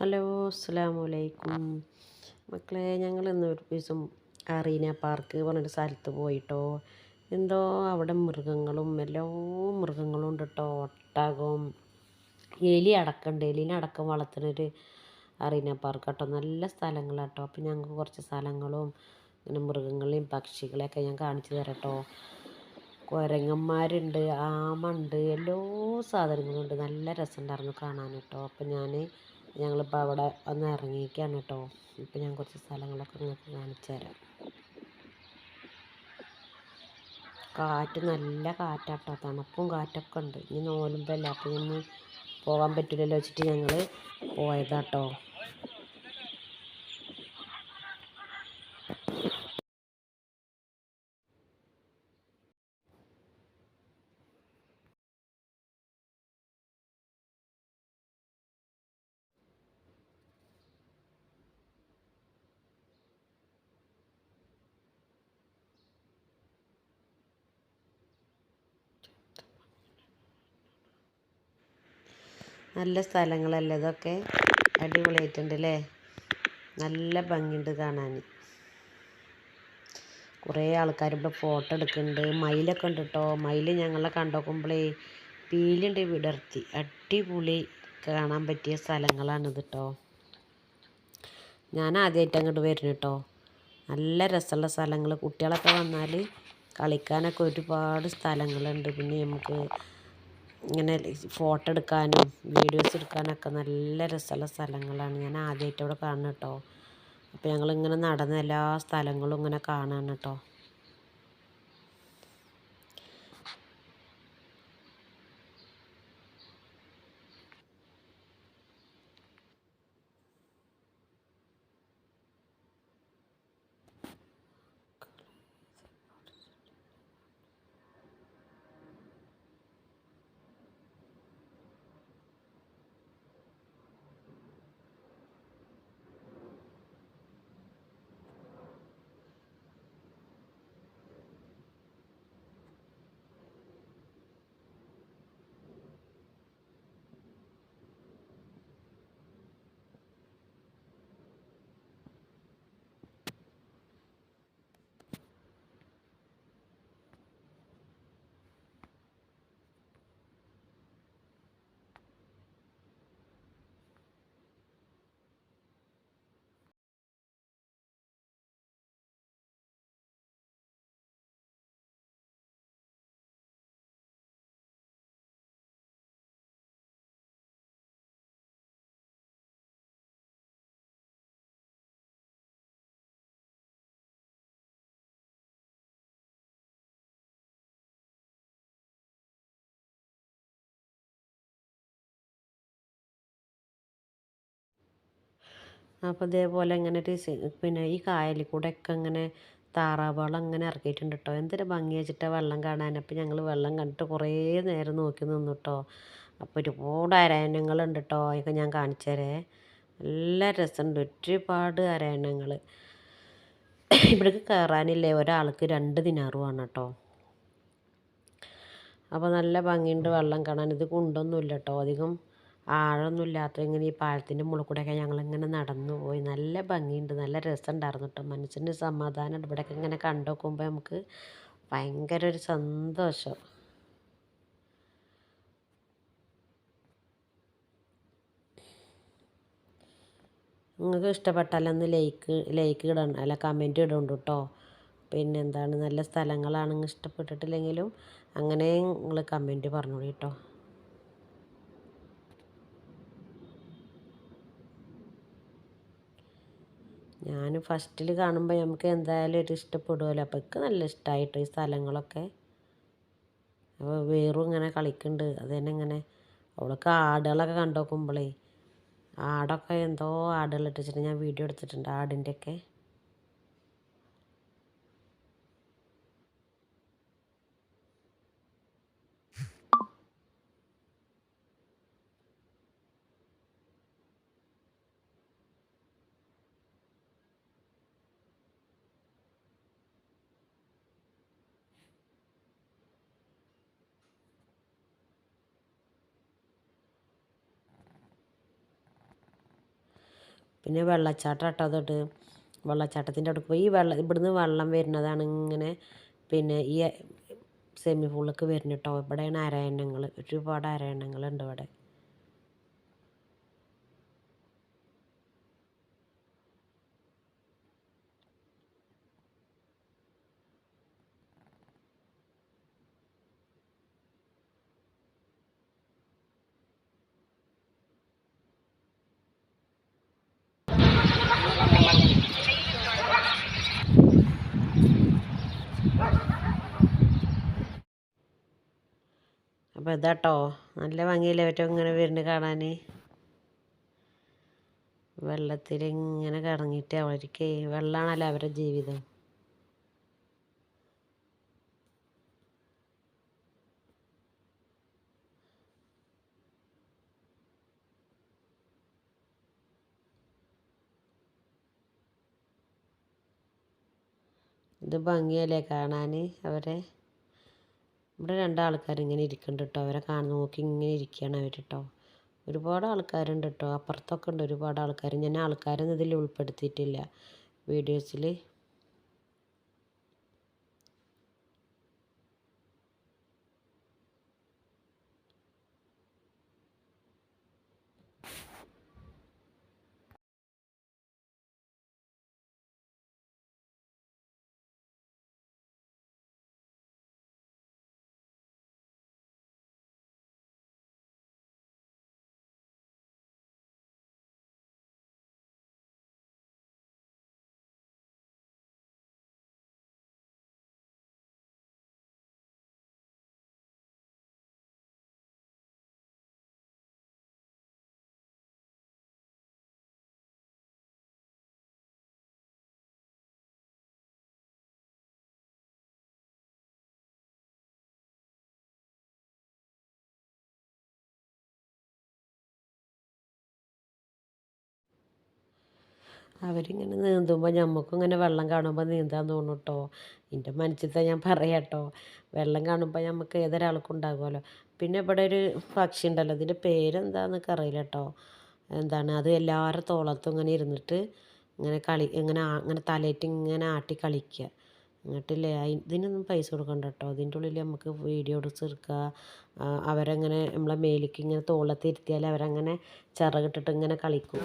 Hello അസ്സാമലൈക്കും മക്കളെ ഞങ്ങൾ ഇന്ന് ഒരു ദിവസം അറീന പാർക്ക് പറഞ്ഞൊരു സ്ഥലത്ത് പോയിട്ടോ. എന്തോ അവിടെ മൃഗങ്ങളും എല്ലാ മൃഗങ്ങളും ഉണ്ട് കേട്ടോ ഒട്ടകം എലി അടക്കമുണ്ട് എലിനെ അടക്കം വളർത്തുന്നൊരു അറീന പാർക്ക് കേട്ടോ നല്ല സ്ഥലങ്ങളാട്ടോ. അപ്പം ഞങ്ങൾക്ക് കുറച്ച് സ്ഥലങ്ങളും ഇങ്ങനെ മൃഗങ്ങളെയും പക്ഷികളെയൊക്കെ ഞാൻ കാണിച്ചു തരാം കേട്ടോ കുരങ്ങന്മാരുണ്ട് ആമ ഉണ്ട് എല്ലാ ഉണ്ട്. നല്ല രസമുണ്ടായിരുന്നു കാണാൻ കേട്ടോ. അപ്പം ഞാൻ ഞങ്ങളിപ്പോൾ അവിടെ ഒന്ന് ഇറങ്ങിയിരിക്കുകയാണ് കേട്ടോ. ഇപ്പം ഞാൻ കുറച്ച് സ്ഥലങ്ങളൊക്കെ നിങ്ങൾക്ക് കാണിച്ചു തരാം. കാറ്റ് നല്ല കാറ്റാട്ടോ തണുപ്പും കാറ്റൊക്കെ ഉണ്ട്. ഇനി നോലുമ്പല്ല അപ്പം ഇനി പോകാൻ പറ്റില്ലല്ലോ വെച്ചിട്ട് ഞങ്ങൾ പോയതാട്ടോ നല്ല സ്ഥലങ്ങളല്ലേ ഇതൊക്കെ? അടിപൊളിയായിട്ടുണ്ട് അല്ലേ? നല്ല ഭംഗിയുണ്ട് കാണാൻ. കുറേ ആൾക്കാർ ഇവിടെ ഫോട്ടോ എടുക്കുന്നുണ്ട്. മയിലൊക്കെ ഉണ്ട് കേട്ടോ. മയിൽ ഞങ്ങളെ കണ്ടോക്കുമ്പോഴേ പീലുണ്ട് വിടർത്തി. അടിപൊളി കാണാൻ പറ്റിയ സ്ഥലങ്ങളാണിത് കേട്ടോ. ഞാൻ ആദ്യമായിട്ട് അങ്ങോട്ട് വരുന്നു കേട്ടോ. നല്ല രസമുള്ള സ്ഥലങ്ങൾ. കുട്ടികളൊക്കെ വന്നാൽ കളിക്കാനൊക്കെ ഒരുപാട് സ്ഥലങ്ങളുണ്ട്. പിന്നെ നമുക്ക് ഇങ്ങനെ ഫോട്ടോ എടുക്കാനും വീഡിയോസ് എടുക്കാനൊക്കെ നല്ല രസമുള്ള സ്ഥലങ്ങളാണ്. ഞാൻ ആദ്യമായിട്ട് ഇവിടെ കാണുന്നത് കേട്ടോ. അപ്പോൾ ഞങ്ങളിങ്ങനെ നടന്ന് എല്ലാ സ്ഥലങ്ങളും ഇങ്ങനെ കാണാണ് കേട്ടോ. അപ്പോൾ ഇതേപോലെ ഇങ്ങനെ പിന്നെ ഈ കായലിൽ കൂടെ ഒക്കെ ഇങ്ങനെ താറാവുകൾ അങ്ങനെ ഇറക്കിയിട്ടുണ്ട് കേട്ടോ എന്തൊരു ഭംഗി വെച്ചിട്ടാണ് വെള്ളം കാണാൻ. അപ്പോൾ ഞങ്ങൾ വെള്ളം കണ്ടിട്ട് കുറേ നേരം നോക്കി നിന്നു കേട്ടോ അപ്പോൾ ഒരുപാട് അരയണങ്ങളുണ്ട് കേട്ടോ അതൊക്കെ ഞാൻ കാണിച്ചു നല്ല രസമുണ്ട് ഒരുപാട് അരയണങ്ങൾ ഇവിടേക്ക് കയറാനില്ലേ ഒരാൾക്ക് രണ്ട് ദിനാറുമാണ് കേട്ടോ അപ്പോൾ നല്ല ഭംഗിയുണ്ട് വെള്ളം കാണാൻ. ഇത് കൊണ്ടൊന്നുമില്ല കേട്ടോ അധികം. ആഴമൊന്നും ഇല്ലാത്ത ഇങ്ങനെ ഈ പാലത്തിന്റെ മുകളിൽ കൂടെയൊക്കെ ഞങ്ങളിങ്ങനെ നടന്നു പോയി. നല്ല ഭംഗിയുണ്ട്. നല്ല രസമുണ്ടായിരുന്നു കേട്ടോ. മനസ്സിന് സമാധാനമുണ്ട്. ഇവിടെയൊക്കെ ഇങ്ങനെ കണ്ടു നോക്കുമ്പോൾ നമുക്ക് ഭയങ്കര ഒരു സന്തോഷം. നിങ്ങൾക്ക് ഇഷ്ടപ്പെട്ടാലൊന്ന് ലൈക്ക് ലൈക്ക് ഇടണം. അല്ല കമന്റ് ഇടുന്നുണ്ട് കേട്ടോ. പിന്നെ എന്താണ്? നല്ല സ്ഥലങ്ങളാണെങ്കിൽ ഇഷ്ടപ്പെട്ടിട്ടില്ലെങ്കിലും അങ്ങനെ നിങ്ങൾ കമന്റ് പറഞ്ഞോളൂ കേട്ടോ. ഞാൻ ഫസ്റ്റിൽ കാണുമ്പോൾ നമുക്ക് എന്തായാലും ഒരു ഇഷ്ടപ്പെടുമല്ലോ അപ്പോൾ എനിക്ക് നല്ല ഇഷ്ടമായിട്ട് ഈ സ്ഥലങ്ങളൊക്കെ. അപ്പോൾ വേറും ഇങ്ങനെ കളിക്കുന്നുണ്ട് അത് തന്നെ ഇങ്ങനെ അവൾക്ക് ആടുകളൊക്കെ കണ്ടു ആടൊക്കെ എന്തോ ആടുകൾ ഇട്ടിച്ചിട്ട് ഞാൻ വീഡിയോ എടുത്തിട്ടുണ്ട് ആടിന്റെയൊക്കെ പിന്നെ വെള്ളച്ചാട്ടം കേട്ടോ തൊട്ട് വെള്ളച്ചാട്ടത്തിന്റെ അടുക്ക് പോയി. ഈ വെള്ളം ഇവിടുന്ന് വെള്ളം വരുന്നതാണ് ഇങ്ങനെ പിന്നെ ഈ സെമി പൂളിലേക്ക് വരുന്നത് കേട്ടോ ഇവിടെയാണ് അരയന്നങ്ങൾ ഒരുപാട് അരയന്നങ്ങളുണ്ട് ഇവിടെ. അപ്പോൾ ഇതാട്ടോ. നല്ല ഭംഗിയില്ലേ ഏറ്റവും ഇങ്ങനെ വരുന്നത് കാണാൻ വെള്ളത്തിൽ ഇങ്ങനെ കറങ്ങിയിട്ട് അവർക്ക് വെള്ളമാണല്ലോ അവരുടെ ജീവിതം. ഇത് ഭംഗിയല്ലേ കാണാൻ അവരെ? ഇവിടെ രണ്ടാൾക്കാർ ഇങ്ങനെ ഇരിക്കുന്നുണ്ട് കേട്ടോ അവരെ കാണുന്ന നോക്കി ഇങ്ങനെ ഇരിക്കുകയാണ് അവർ കേട്ടോ ഒരുപാട് ആൾക്കാരുണ്ട് കേട്ടോ അപ്പുറത്തൊക്കെ ഉണ്ട് ഒരുപാട് ആൾക്കാർ ഞാൻ ആൾക്കാരൊന്നും ഇതിൽ ഉൾപ്പെടുത്തിയിട്ടില്ല. വീഡിയോസിൽ അവരിങ്ങനെ നീന്തുമ്പോൾ ഞമ്മക്കും ഇങ്ങനെ വെള്ളം കാണുമ്പോൾ നീന്താൻ തോന്നും കേട്ടോ എന്റെ മനസ്സിലത്തെ ഞാൻ പറയാം കേട്ടോ വെള്ളം കാണുമ്പോൾ നമുക്ക് ഏതൊരാൾക്കും ഉണ്ടാകുമല്ലോ പിന്നെ ഇവിടെ ഒരു പക്ഷി ഉണ്ടല്ലോ അതിന്റെ പേരെന്താണെന്നൊക്കെ അറിയില്ല കേട്ടോ എന്താണ് അത് എല്ലാവരുടെ തോളത്തും ഇങ്ങനെ ഇരുന്നിട്ട് ഇങ്ങനെ കളി ഇങ്ങനെ ഇങ്ങനെ തലയിട്ട് ഇങ്ങനെ ആട്ടി കളിക്കുക. എന്നിട്ടില്ലേ ഇതിനൊന്നും പൈസ കൊടുക്കണ്ട കേട്ടോ അതിന്റെ ഉള്ളിൽ നമുക്ക് വീഡിയോ എടുത്ത് എടുത്തെടുക്കുക അവരങ്ങനെ നമ്മളെ മേലിക്ക് ഇങ്ങനെ തോളത്തിരുത്തിയാൽ അവരങ്ങനെ ചിറകിട്ടിട്ട് ഇങ്ങനെ കളിക്കും.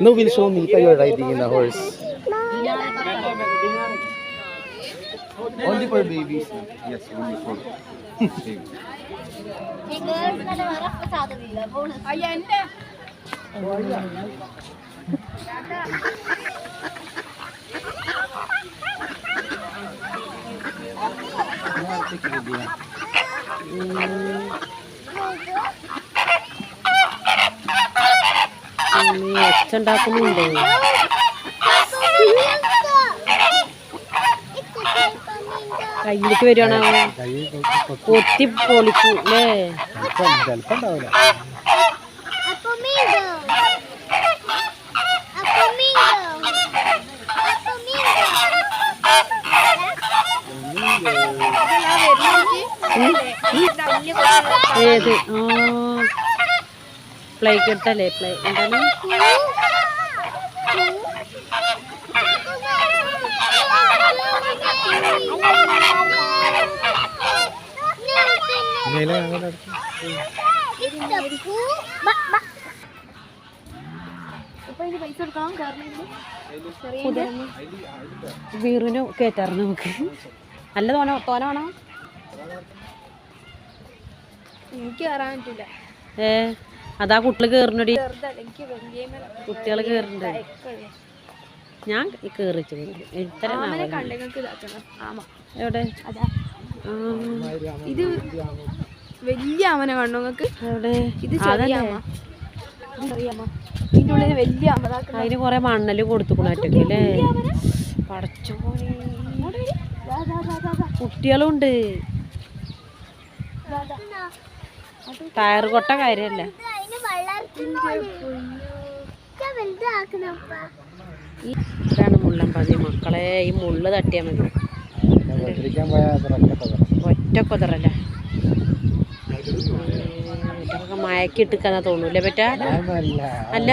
No will show Mita you're riding in a horse. Only for babies. Yes, only for babies. ഉം, ഒച്ച ഉണ്ടാക്കുന്നുണ്ട് കയ്യിലേക്ക് വരുവാണാവോ കൊത്തി പൊളിക്കും അല്ലേ? ഉണ്ടാവില്ല ഏത്? പ്ലേ കിട്ടല്ലേ? പ്ലേ എന്താണ്? മേലെ അങ്ങനെ അടുത്ത്. പൈസ കൊടുക്കണം കാരണം വീറിന് കയറ്റാറ് നമുക്ക്. നല്ല തോന തോന വേണോ എനിക്ക് കയറാൻ പറ്റില്ല ഏ അതാ കുട്ടികൾ കയറുന്നടി കുട്ടികൾ കയറുന്നുണ്ട് ഞാൻ കേറിച്ചു ഇത്ര എവിടെ? ഇത് വലിയ ആമന കണ്ടു നിങ്ങൾക്ക്? എവിടെ? ഇത് ചെറിയ ആമ. ഉള്ളിൽ വലിയ ആമ. അതിന് കൊറേ മണ്ണൽ കൊടുത്തുക്കണറ്റൊക്കെ അല്ലേ? പടച്ചോ. കുട്ടികളുണ്ട്. ടയർ കൊട്ട കാര്യല്ല ഇതാണ് മുള്ളൻപതി മക്കളെ ഈ മുള്ള് തട്ടിയാൽ മതി. വന്നിരിക്കാൻ പോയാൽ അത്ര ഒറ്റ പകരം. ഒറ്റ കുതിറല്ല? ഇതൊക്കെ മയക്കിട്ടിക്കാന്നാ തോന്നൂല്ലേ പറ്റാ അല്ല.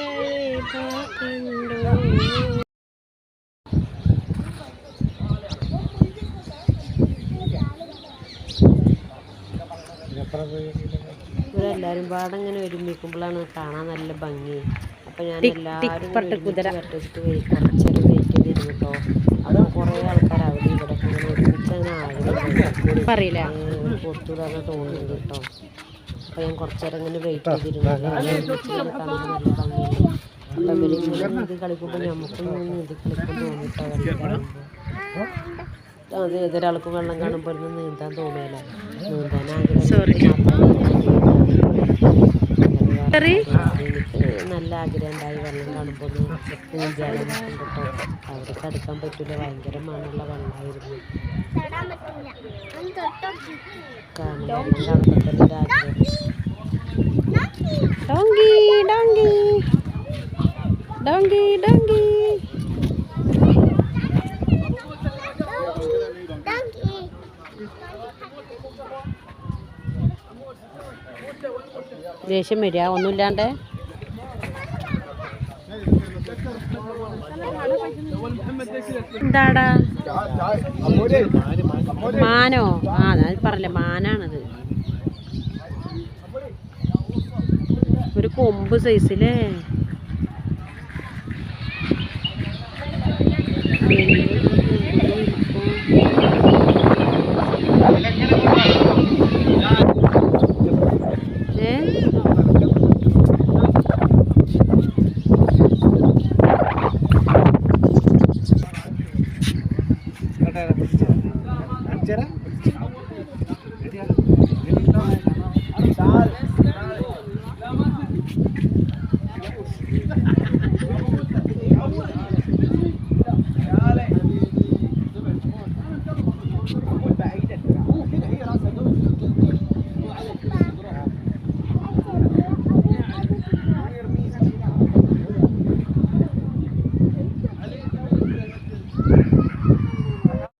കണ്ടോ ഇവരെല്ലാരും പാടെ ഇങ്ങനെ ഒരുമിക്കുമ്പോഴാണ് കാണാൻ നല്ല ഭംഗി. അപ്പൊ ഞാൻ എല്ലാവരും വെച്ചിട്ട് കുറച്ചേരം വെയിറ്റ് ചെയ്തിരുന്നു അപ്പൊ കുറെ ആൾക്കാർ അവിടെ ഇവിടെ ഇങ്ങനെ ഒരുമിച്ച് അങ്ങനെ ആഗ്രഹം പറയില്ല. പുറത്തുവിടാന്ന് തോന്നുന്നുണ്ട് കേട്ടോ അപ്പൊ ഞാൻ കുറച്ചേരം ഇങ്ങനെ വെയിറ്റ് ചെയ്തിരുന്നു. അപ്പൊ ഇവർ ഇങ്ങനെ നീന്തി കളിക്കുമ്പോ നമുക്കും ഇത് കളിക്കാൻ തോന്നിട്ടോ വെള്ളം അത് ഏതൊരാൾക്കും വെള്ളം കാണുമ്പോൾ നീന്താൻ തോന്നില്ല നീന്താൻ എനിക്ക് നല്ല ആഗ്രഹം ഉണ്ടായി വെള്ളം കാണുമ്പോൾ നീന്താൻ നീന്താനും കേട്ടോ അവിടേക്ക് അടുക്കാൻ പറ്റില്ല ഭയങ്കര മണമുള്ള വെള്ളമായിരുന്നു കാരണം വെള്ളം കാണുമ്പോൾ തന്നെ ഒരു ആഗ്രഹം ഡോങ്കി ഡോങ്കി ഡോങ്കി ഡോങ്കി ദേഷ്യം വരിക ഒന്നുമില്ലാണ്ട് എന്താടാ മാനോ? ആ ഞാൻ പറഞ്ഞ മാനാണത്. ഒരു കൊമ്പ് സൈസിലേ 啲啊。